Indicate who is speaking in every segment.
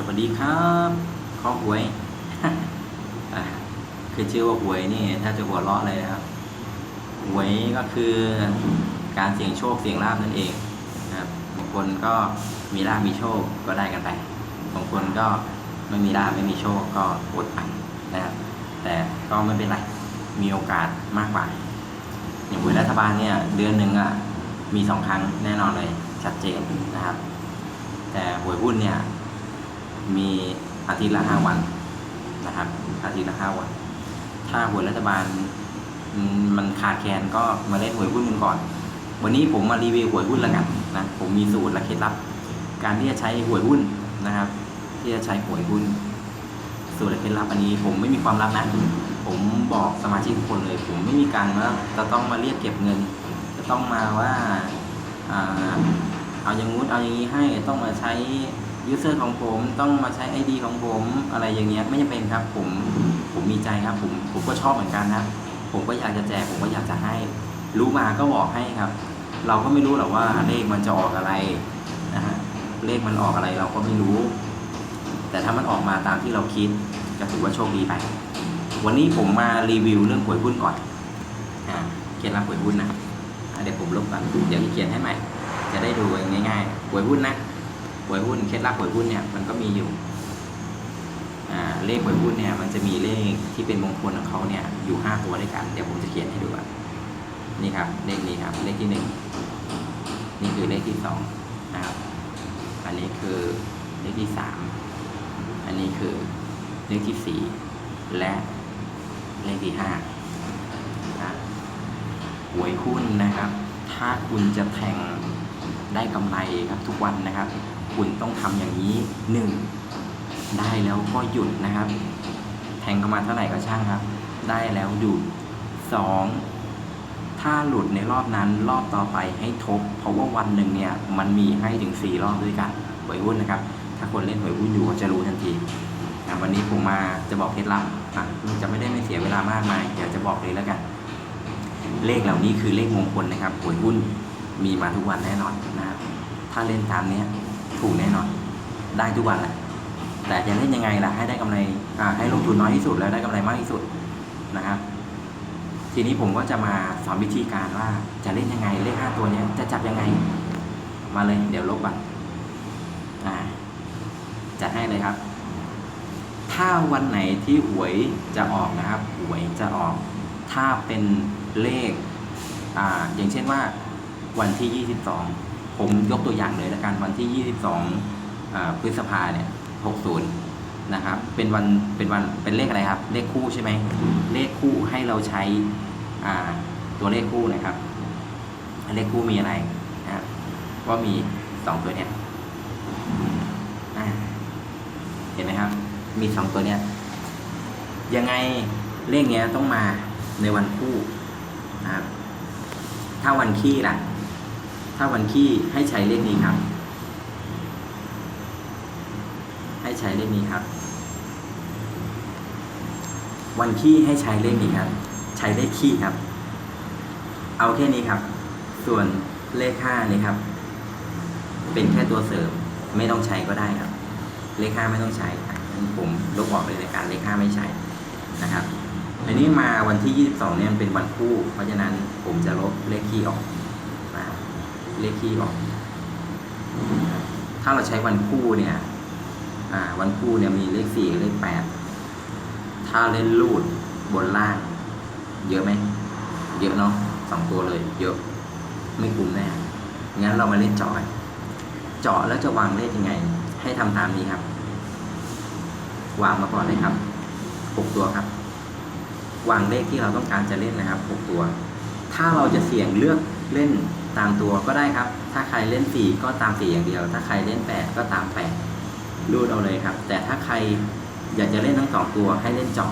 Speaker 1: สวัสดีครับข้อหวยคือชื่อว่าหวยนี่ถ้าจะหัวเราะเลยนะครับหวยก็คือการเสี่ยงโชคเสี่ยงลาบนั่นเองนะครับบางคนก็มีลาบมีโชคก็ได้กันไปบางคนก็ไม่มีลาบไม่มีโชคก็อดไปนะครับ แต่ก็ไม่เป็นไรมีโอกาสมากกว่า อย่างหวยรัฐบาลเนี่ยเดือนหนึ่งอะมีสองครั้งแน่นอนเลยชัดเจนนะครับ แต่หวยหุ้นเนี่ย มีอาทิตย์ละห้าวันนะครับอาทิตย์ละห้าวัน ถ้าหวยรัฐบาลมันขาดแคลนก็มาเล่นหวยหุ้นกันก่อน วันนี้ผมมารีวิวหวยหุ้นแล้วกันนะผมมีสูตรและเคล็ดลับ การที่จะใช้หวยหุ้นนะครับ ที่จะใช้หวยหุ้น สูตรและเคล็ดลับอันนี้ ผมไม่มีความลับนะผมบอกสมาชิกทุกคนเลย ผมไม่มีการว่าจะต้องมาเรียกเก็บเงิน จะต้องมาว่าอ่าเอาอย่างงู้นเอาอย่างนี้ให้ต้องมาใช้ ยูเซอร์ของผมต้องมาใช้ ID ของผมอะไรอย่างเงี้ยไม่จำเป็นครับผมผมมีใจครับผมผมก็ชอบเหมือนกันนะผมก็อยากจะแจกผมก็อยากจะให้ รู้มาก็บอกให้ครับ เราก็ไม่รู้หรอกว่าเลขมันจะออกอะไรนะฮะเลขมันออกอะไรเราก็ไม่รู้ แต่ถ้ามันออกมาตามที่เราคิดก็ถือว่าโชคดีไป วันนี้ผมมารีวิวเรื่องหวยหุ้นก่อนอ่าเคล็ดลับหวยหุ้นนะะเดี๋ยวผมลบก่อนเดี๋ยวเขียนให้ใหม่จะได้ดูง่ายๆหวยหุ้นนะ หวยหุ้นเคล็ดลับหวยหุ้นเนี่ยมันก็มีอยู่เลขหวยหุ้นเนี่ยมันจะมีเลขที่เป็นมงคลของเขาเนี่ยอยู่ห้าตัวด้วยกัน เดี๋ยวผมจะเขียนให้ดูอะนี่ครับเลขนี้ครับเลขที่หนึ่งนี่คือเลขที่สองนะครับอันนี้คือเลขที่สามอันนี้คือเลขที่สี่และเลขที่ห้านะหวยหุ้นนะครับ ถ้าคุณจะแทงได้กำไรครับทุกวันนะครับ คุณต้องทำอย่างนี้หนึ่งได้แล้วก็หยุดนะครับ แทงเข้ามาเท่าไหร่ก็ช่างครับ ได้แล้วหยุดสองถ้าหลุดในรอบนั้นรอบต่อไปให้ทบ เพราะว่าวันหนึ่งเนี่ยมันมีให้ถึงสี่รอบด้วยกันหวยหุ้นนะครับ ถ้าคนเล่นหวยหุ้นอยู่ก็จะรู้ทันทีวันนี้ผมมาจะบอกเคล็ดลับจะไม่ได้ไม่เสียเวลามากมายเดี๋ยวจะบอกเลยแล้วกัน เลขเหล่านี้คือเลขมงคลนะครับหวยหุ้นมีมาทุกวันแน่นอนนะครับถ้าเล่นตามเนี้ย ถูกแน่นอน ได้ทุกวันแหละแต่จะเล่นยังไงล่ะให้ได้กำไรอ่าให้ลงทุนน้อยที่สุดแล้วได้กำไรมากที่สุดนะครับทีนี้ผมก็จะมาสอนวิธีการว่าจะเล่นยังไงเลขห้าตัวนี้จะจับยังไง มาเลยเดี๋ยวลบก่อนอ่าจัดให้เลยครับ ถ้าวันไหนที่หวยจะออกนะครับ หวยจะออก ถ้าเป็นเลขอ่าอย่างเช่นว่าวันที่ 22 ผมยกตัวอย่างเลยล้วกันวันที่ 22พฤษภาเนี่ย60นะครับเป็นวันเป็นวันเป็นเลขอะไรครับ เลขคู่ใช่ไหมเลขคู่ให้เราใช้ตัวเลขคู่นะครับ เลขคู่มีอะไรนะครับก็มีสองตัวเนี้ยเห็นไหมครับ มีสองตัวเนี้ยยังไงเลขเนี้ยต้องมาในวันคู่นะครับถ้าวันขี้ล่ะ ถ้าวันขี้ให้ใช้เลขนี้ครับ ให้ใช้เลขนี้ครับ วันขี้ให้ใช้เลขนี้ครับ ใช้เลขขี้ครับ เอาแค่นี้ครับ ส่วนเลขห้านี่ครับ เป็นแค่ตัวเสริมไม่ต้องใช้ก็ได้ครับ เลขห้าไม่ต้องใช้อ่ผมลบออกเลยในการเลขห้าไม่ใช้นะครับอันนี้มาวันที่ 22เนี่ยมันเป็นวันคู่ เพราะฉะนั้นผมจะลบเลขคี่ออก เลขคี่ออก ถ้าเราใช้วันคู่เนี่ยวันคู่เนี่ยมีเลขสี่เลขแปดถ้าเล่นรูดบนล่าง เยอะไหม เยอะเนาะสองตัวเลย เยอะ ไม่คุ้มแน่ งั้นเรามาเล่นเจาะกันเจาะแล้วจะวางเลขยังไง ให้ทำตามนี้ครับ วางมาก่อนเลยครับหกตัวครับ วางเลขที่เราต้องการจะเล่นนะครับหกตัว ถ้าเราจะเสี่ยงเลือกเล่น ตามตัวก็ได้ครับ ถ้าใครเล่นสี่ก็ตามสี่อย่างเดียว ถ้าใครเล่นแปดก็ตามแปดรูดเอาเลยครับ แต่ถ้าใครอยากจะเล่นทั้งสองตัวให้เล่นเจอบ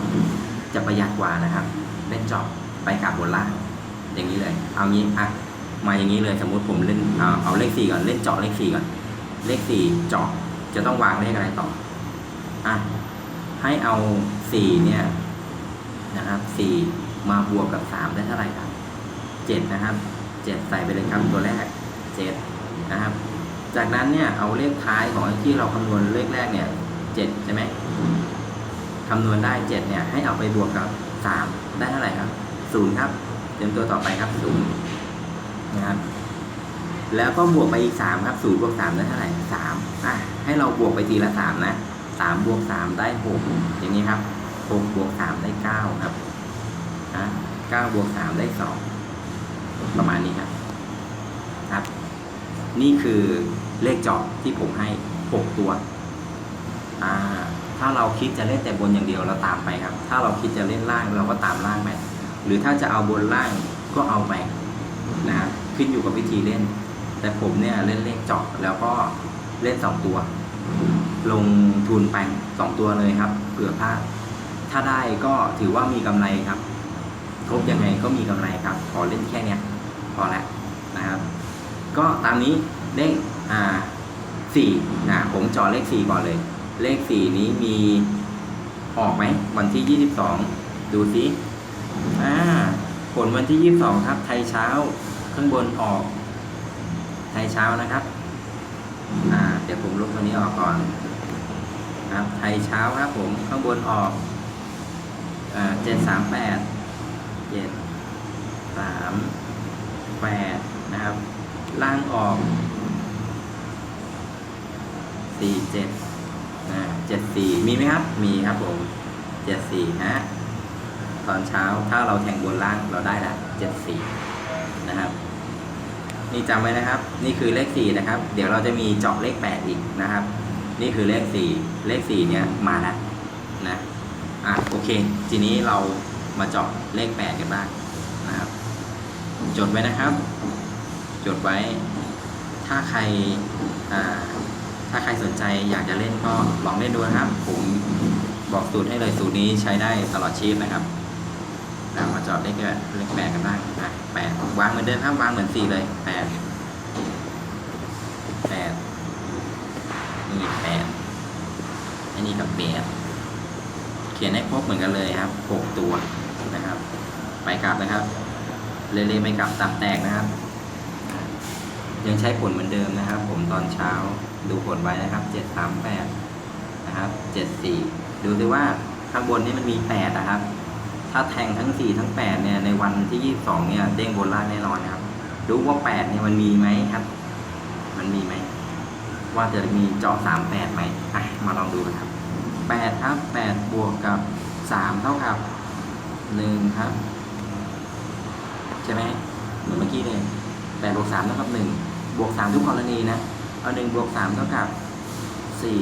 Speaker 1: จะประหยัดกว่านะครับ เล่นเจอบไปกับบนล่างอย่างนี้เลย เอางี้อะมาอย่างนี้เลยสมมุติผมเล่นเอาเอาเลขสี่ก่อนเล่นเจาะเลขสี่ก่อน เลขสี่เจาะจะต้องวางเลขอะไรต่ออะให้เอาสี่เนี่ยนะครับสี่มาบวกกับสามได้เท่าไหร่ครับเจ็ดนะครับ เจ็ดใส่ไปเลยครับตัวแรกเจ็ดนะครับ จากนั้นเนี่ยเอาเลขท้ายของที่เราคำนวณเลขแรกเนี่ยเจ็ดใช่ไหมคำนวณได้เจ็ดเนี่ย ให้เอาไปบวกกับสามได้เท่าไหร่ครับศูนย์ครับ เตรียมตัวต่อไปครับศูนย์นะครับ แล้วก็บวกไปอีกสามครับศูนย์บวกสามได้เท่าไหร่สามอะ ให้เราบวกไปทีละสามนะสามบวกสามได้หกอย่างนี้ครับหกบวกสามได้เก้าครับอะเก้าบวกสามได้สอง ประมาณนี้ครับครับ นี่คือเลขเจาะที่ผมให้หกตัวอ่าถ้าเราคิดจะเล่นแต่บนอย่างเดียวเราตามไปครับ ถ้าเราคิดจะเล่นล่างเราก็ตามล่างไปหรือถ้าจะเอาบนล่างก็เอาไปนะครับขึ้นอยู่กับวิธีเล่น แต่ผมเนี่ยเล่นเลขเจาะแล้วก็เล่นสองตัว ลงทุนไปสองตัวเลยครับเผื่อพลาดถ้าได้ก็ถือว่ามีกำไรครับ ทบยังไงก็มีกำไรครับ ขอเล่นแค่เนี้ย พอแล้วนะครับ ก็ตามนี้เลขอ่าสี่นะผมจอเลขสี่ก่อนเลย เลขสี่นี้มีออกไหมวันที่ยี่สิบสองดูซิอ่าผลวันที่ยี่สิบสองครับ ไทยเช้าข้างบนออก ไทยเช้านะครับอ่าเดี๋ยวผมลบตัวนี้ออกก่อนครับ ไทยเช้าครับ ผมข้างบนออกอ่าเจ็ดสามแปดเจ็ดสาม แปดนะครับ ล่างออกสี่เจ็ดนะเจ็ดสี่มีไหมครับ มีครับผมเจ็ดสี่นะตอนเช้าถ้าเราแทงบนล่างเราได้ละเจ็ดสี่นะครับ นี่จำไว้นะครับ นี่คือเลขสี่นะครับ เดี๋ยวเราจะมีเจาะเลขแปดอีกนะครับ นี่คือเลขสี่เลขสี่เนี่ยมาแล้วนะอะโอเค ทีนี้เรามาเจาะเลขแปดกันบ้าง จดไว้นะครับ จดไว้ ถ้าใครถ้าใครสนใจอยากจะเล่นก็ลองเล่นดูนะครับ ผมบอกสูตรให้เลยสูตรนี้ใช้ได้ตลอดชีพนะครับเรามาจาะเลขแปดเลขแปดกันบ้างอะแปดวางเหมือนเดิมครับวางเหมือนสี่เลยแปดแปดนี่แปดอันนี้กับแปดเขียนให้ครบเหมือนกันเลยครับหกตัวนะครับ ไปกลับนะครับ เลเลไม่กลับตับแตกนะครับ ยังใช้ผลเหมือนเดิมนะครับ ผมตอนเช้าดูผลไว้นะครับเจ็ดสามแปดนะครับเจ็ดสี่ดูดิว่าข้างบนนี่มันมีแปดนะครับ ถ้าแทงทั้งสี่ทั้งแปดเนี่ยในวันที่ยี่สิบสองเนี่ยเด้งบนล่างแน่นอนนะครับ ดูว่าแปดเนี่ยมันมีไหมครับ มันมีไหมว่าจะมีเจาะสามแปดไหมอะมาลองดูกันครับแปดครับแปดบวกกับสามเท่ากับหนึ่งครับ ใช่ไหมเหมือนเมื่อกี้เลยแปดบวกสามเท่ากับหนึ่งบวกสามทุกกรณีนะ เอาหนึ่งบวกสามเท่ากับสี่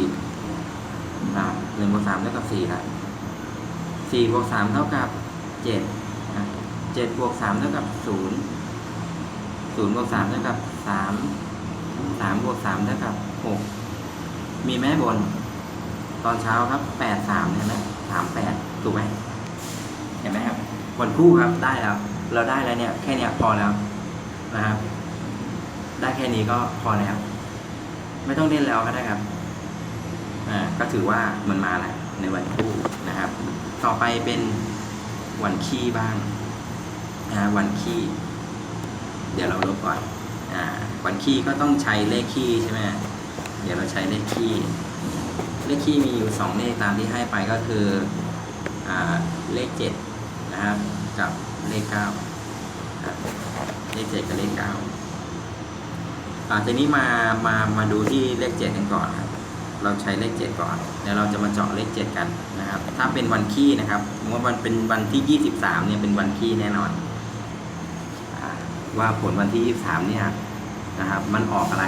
Speaker 1: อ่าหนึ่งบวกสามเท่ากับสี่ละสี่บวกสามเท่ากับเจ็ดเจ็ดบวกสามเท่ากับศูนย์ศูนย์บวกสามเท่ากับสามสามบวกสามเท่ากับหกมีแม่บน ตอนเช้าครับแปดสามเห็นไหมสามแปดถูกไหมเห็นไหมครับวันคู่ครับได้แล้ว เราได้แล้วเนี่ยแค่เนี้ยพอแล้วนะครับ ได้แค่นี้ก็พอแล้ว ไม่ต้องเล่นแล้วก็ได้ครับอ่าก็ถือว่ามันมาแล้วในวันคู่นะครับ ต่อไปเป็นวันขี้บ้างนะวันขี้ เดี๋ยวเราลบก่อนอ่าวันขี้ก็ต้องใช้เลขขี้ใช่ไหมเดี๋ยวเราใช้เลขขี้เลขขี้มีอยู่สองเลขตามที่ให้ไปก็คืออ่าเลขเจ็ด นะครับ กับเลขเก้าเลขเจ็ดกับเลขเก้าอ่าทีนี้มามามาดูที่เลขเจ็ดกันก่อนครับ เราใช้เลขเจ็ดก่อนเดี๋ยวเราจะมาเจาะเลขเจ็ดกันนะครับ ถ้าเป็นวันขี้นะครับว่ามันเป็นวันที่ยี่สิบสามเนี่ยเป็นวันขี้แน่นอนอว่าผลวันที่ยี่สามเนี่ยนะครับ มันออกอะไร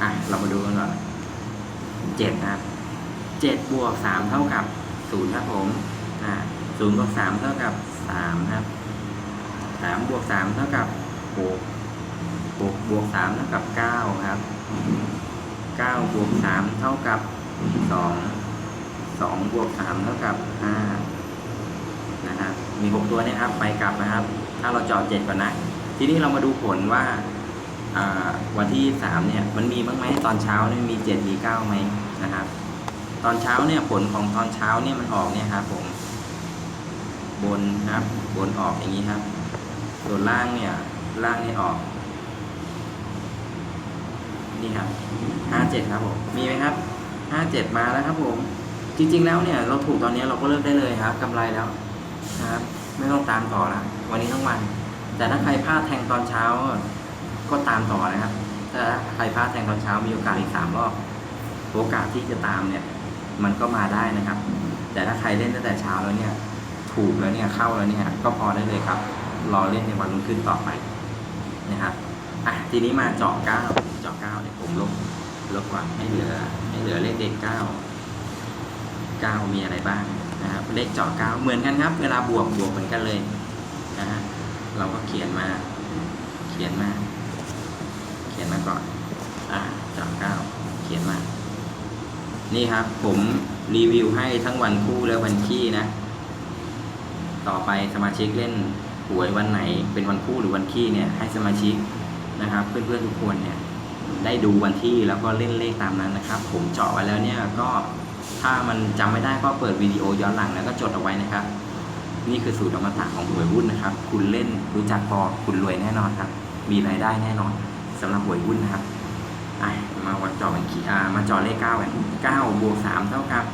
Speaker 1: อะเรามาดูกันก่อนเจ็ดนะครับเจ็ดบวกสามเท่ากับศูนย์ครับผมอ่า ศูนย์บวกสามเท่ากับสามครับสามบวกสามเท่ากับหกบวกบวกสามเท่ากับเก้าครับเก้าบวกสามเท่ากับสองสองบวกสามเท่ากับห้านะครับมีหกตัวเนี่ยครับไปกลับนะครับ ถ้าเราเจาะเจ็ดก่อนนะ ทีนี้เรามาดูผลว่าอ่าวันที่สามเนี่ยมันมีบ้างไหมตอนเช้าเนี่ยมีเจ็ดมีเก้าไหมนะครับ ตอนเช้าเนี่ยผลของตอนเช้าเนี่ยมันออกเนี่ยครับผม บนครับ บนออกอย่างนี้ครับ ส่วนล่างเนี่ย ล่างนี่ออก นี่ครับห้าเจ็ดครับผม มีไหมครับห้าเจ็ดมาแล้วครับผม จริง ๆ แล้วเนี่ย เราถูกตอนนี้เราก็เลิกได้เลยครับกำไรแล้วครับ ไม่ต้องตามต่อแล้ววันนี้ทั้งวัน แต่ถ้าใครพลาดแทงตอนเช้า ก็ตามต่อนะครับ ถ้าใครพลาดแทงตอนเช้ามีโอกาสอีกสามรอบ โอกาสที่จะตามเนี่ย มันก็มาได้นะครับ แต่ถ้าใครเล่นตั้งแต่เช้าแล้วเนี่ย ถูกแล้วเนี่ยเข้าแล้วเนี่ยก็พอได้เลยครับรอเล่นในวันรุ่งขึ้นต่อไปนะครับอะทีนี้มาเจาะเก้าเจาะเก้าเนี่ยผมลบลบก่อนให้เหลือให้เหลือเลขเด็กเก้าเก้ามีอะไรบ้างนะครับเลขเจาะเก้าเหมือนกันครับ เวลาบวกบวกเหมือนกันเลยนะฮะเราก็เขียนมา เขียนมา เขียนมาก่อนอ่าเจาะเก้าเขียนมา นี่ครับผมรีวิวให้ทั้งวันคู่และวันขี้นะ ต่อไปสมาชิกเล่นหวยวันไหน เป็นวันคู่หรือวันขี้เนี่ยให้สมาชิกนะครับ เพื่อนๆทุกคนเนี่ยได้ดูวันที่แล้วก็เล่นเลขตามนั้นนะครับ ผมเจาะไว้แล้วเนี่ยก็ถ้ามันจำไม่ได้ก็เปิดวิดีโอย้อนหลังแล้วก็จดเอาไว้นะครับ นี่คือสูตรอมตะของหวยหุ้นนะครับ คุณเล่นรู้จักพอคุณรวยแน่นอนครับ มีรายได้แน่นอนสำหรับหวยหุ้นนะครับมาวัดจอกันขี้อ่ามาจอเลขเก้ากันเก้าบวกสามเท่ากับ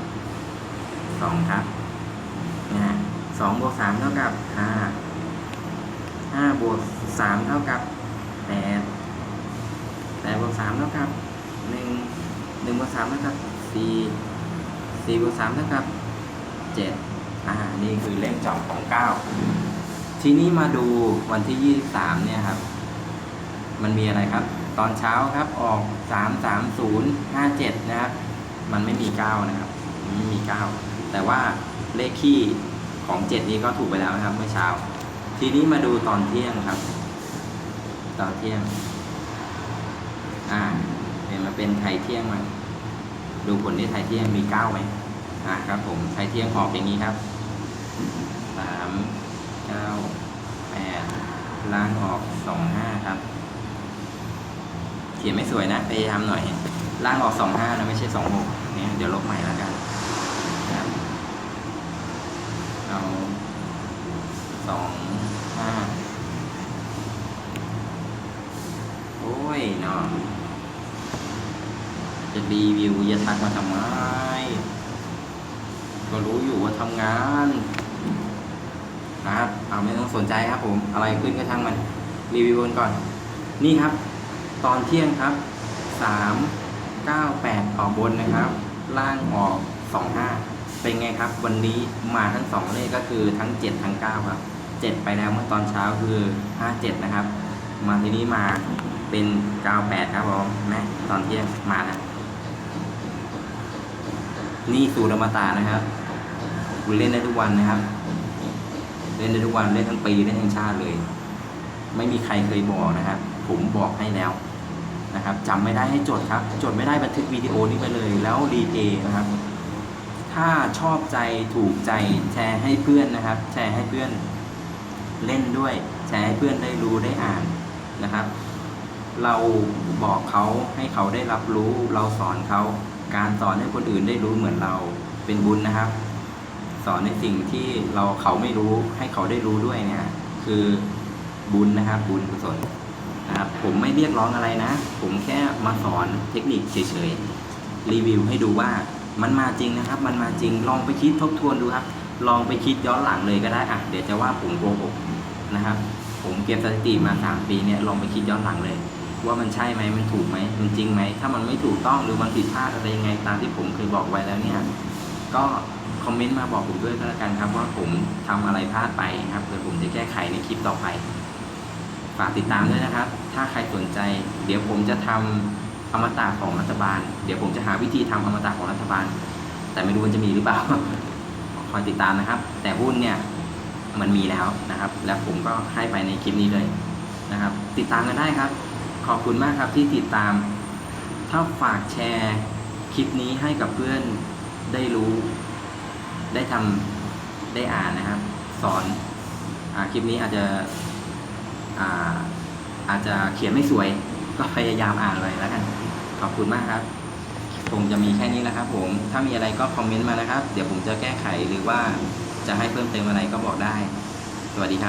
Speaker 1: สองครับนะฮะ สองบวกสามเท่ากับห้าห้าบวกสามเท่ากับแปดแปดบวกสามเท่ากับหนึ่งหนึ่งบวกสามเท่ากับสี่สี่บวกสามเท่ากับเจ็ดอ่า นี่คือเลขจาะของเก้าทีนี้มาดูวันที่ยี่สิบสามเนี่ยครับ มันมีอะไรครับ ตอนเช้าครับออกสามสามศูนย์ห้าเจ็ดนะครับ มันไม่มีเก้านะครับ ไม่มีเก้าแต่ว่าเลขคี่ ของเจ็ดนี้ก็ถูกไปแล้วนะครับ เมื่อเช้า ทีนี้มาดูตอนเที่ยงครับ ตอนเที่ยง อ่าเห็นมาเป็นไทยเที่ยงมาดูผลที่ไทยเที่ยงมีเก้าไหมอ่าครับ ผมไทยเที่ยงออกอย่างนี้ครับสามเก้าแปดล่างออกสองห้าครับเขียนไม่สวยนะพยายามหน่อยล่างออกสองห้านะไม่ใช่สองหกเนี่ยเดี๋ยวลบใหม่แล้วกันนะครับ เอาสองห้าโอ้ยเนาะจะรีวิวจะทักมาทำไม ก็รู้อยู่ว่าทำงานนะครับเอาไม่ต้องสนใจครับผม อะไรขึ้นก็ช่างมัน รีวิวกันก่อน นี่ครับ ตอนเที่ยงครับสามเก้าแปดออกบนนะครับ ล่างออกสองห้า เป็นไงครับ วันนี้มาทั้งสองเลขก็คือทั้งเจ็ดทั้งเก้าครับเจ็ดไปแล้วเมื่อตอนเช้าคือห้าเจ็ดนะครับ มาทีนี้มาเป็นเก้าแปดครับผมแม่ตอนเที่ยงมาแล้วนี่สูตรอมตะนะครับคุณเล่นได้ทุกวันนะครับ เล่นได้ทุกวันเล่นทั้งปีเล่นทั้งชาติเลย ไม่มีใครเคยบอกนะครับ ผมบอกให้แล้วนะครับจำไม่ได้ให้จดครับ จดไม่ได้บันทึกวิดีโอนี้ไปเลย แล้วรีเพย์นะครับ ถ้าชอบใจถูกใจแชร์ให้เพื่อนนะครับ แชร์ให้เพื่อนเล่นด้วย แชร์ให้เพื่อนได้รู้ได้อ่านนะครับ เราบอกเขาให้เขาได้รับรู้ เราสอนเขาการสอนให้คนอื่นได้รู้เหมือนเราเป็นบุญนะครับ สอนในสิ่งที่เราเขาไม่รู้ให้เขาได้รู้ด้วยเนี่ย คือบุญนะครับ บุญกุศลนะครับผมไม่เรียกร้องอะไรนะ ผมแค่มาสอนเทคนิคเฉยๆรีวิวให้ดูว่า มันมาจริงนะครับ มันมาจริงลองไปคิดทบทวนดูครับ ลองไปคิดย้อนหลังเลยก็ได้อะเดี๋ยวจะว่าผมโกหกนะครับ ผมเก็บสถิติมาสามปีเนี่ยลองไปคิดย้อนหลังเลย ว่ามันใช่ไหมมันถูกไหมมันจริงไหมถ้ามันไม่ถูกต้องหรือมันผิดพลาดอะไรยังไงตามที่ผมเคยบอกไว้แล้วเนี่ยก็คอมเมนต์มาบอกผมด้วยก็แล้วกันครับว่าผมทำอะไรพลาดไปครับเผื่อผมจะแก้ไขในคลิปต่อไปฝากติดตามด้วยนะครับ ถ้าใครสนใจ เดี๋ยวผมจะทำ อมตะของรัฐบาล เดี๋ยวผมจะหาวิธีทำอมตะของรัฐบาล แต่ไม่รู้มันจะมีหรือเปล่าคอยติดตามนะครับ แต่หุ้นเนี่ยมันมีแล้วนะครับ และผมก็ให้ไปในคลิปนี้เลยนะครับ ติดตามกันได้ครับ ขอบคุณมากครับที่ติดตาม ถ้าฝากแชร์คลิปนี้ให้กับเพื่อนได้รู้ ได้ทำได้อ่านนะครับ สอนอคลิปนี้อาจจะอาอาจจะเขียนไม่สวย ก็พยายามอ่านเลยแล้วกัน ขอบคุณมากครับ ผมจะมีแค่นี้แหละครับ ผม ถ้ามีอะไรก็คอมเมนต์มานะครับ เดี๋ยวผมจะแก้ไขหรือว่าจะให้เพิ่มเติมอะไรก็บอกได้ สวัสดีครับ